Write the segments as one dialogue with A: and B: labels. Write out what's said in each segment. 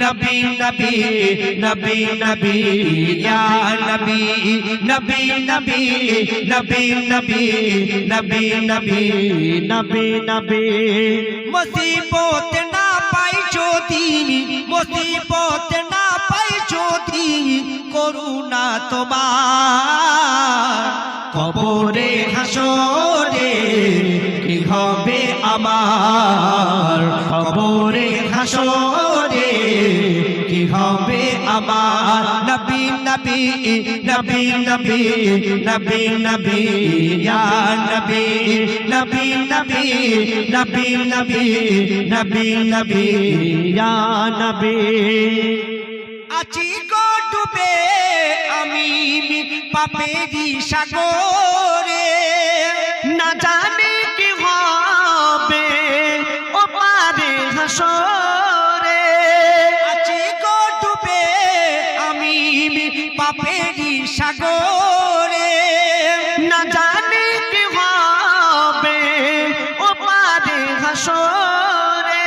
A: নবী নবী নবী নবী ইয়া নবী নবী নবী নবী নবী নবী নবী নবী নবী
B: মুসিবত না পাই যদি মুসিবত না পাই যদি করুণা তোমার
A: কবরে হাসরে কি হবে আমার হবে আমার
B: নবী নবী নবী নবী নবী নবী
A: ইয়া নবী নবী নবী নবী নবী নবী নবী ইয়া নবী
B: আছি গো ডুবে আমি পাপেরি সাগরে
A: না
B: পাপেরি সাগরে।
A: না জানি কি হবে ও পারে হাসরে।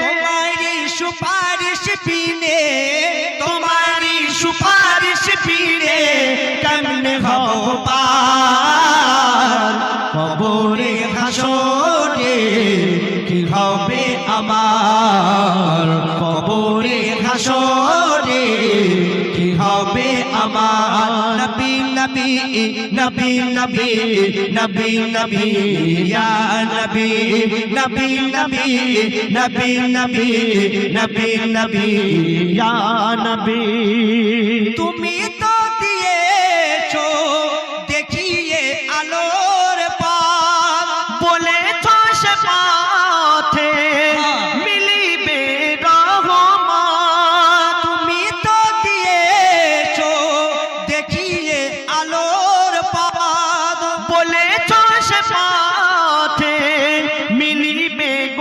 B: তোমারি সুপারিশ বিনে
A: তোমারি সুপারিশ পিড়ে কেমনে হব কবরে হাসরে কি হবে আমার? কবরে হাসরে আমার
B: নবী নবী
A: নবী নবী নবী নবী ইয়া নবী নবী নবী নবী নবী নবী ইয়া
B: তুমি তো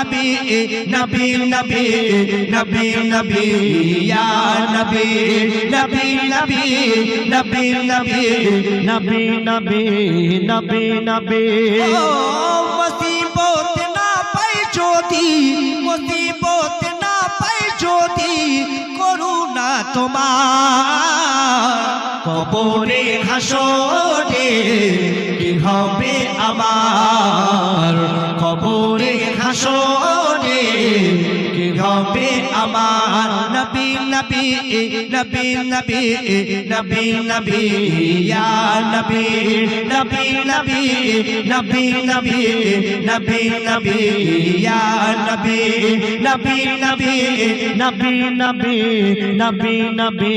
A: নবী নবী নবী নবী নবী ইয়া নবী নবী নবী নবী নবী নবী নবী নবী নবী
B: ও মুসিবত না পাই যদি মুসিবত না পাই যদি করুণা তোমার
A: কবরে হাসরে কি হবে আমার नबी नबी नबी नबी नबी या नबी नबी नबी नबी नबी नबी नबी या नबी नबी नबी
B: नबी नबी नबी नबी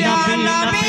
B: या नबी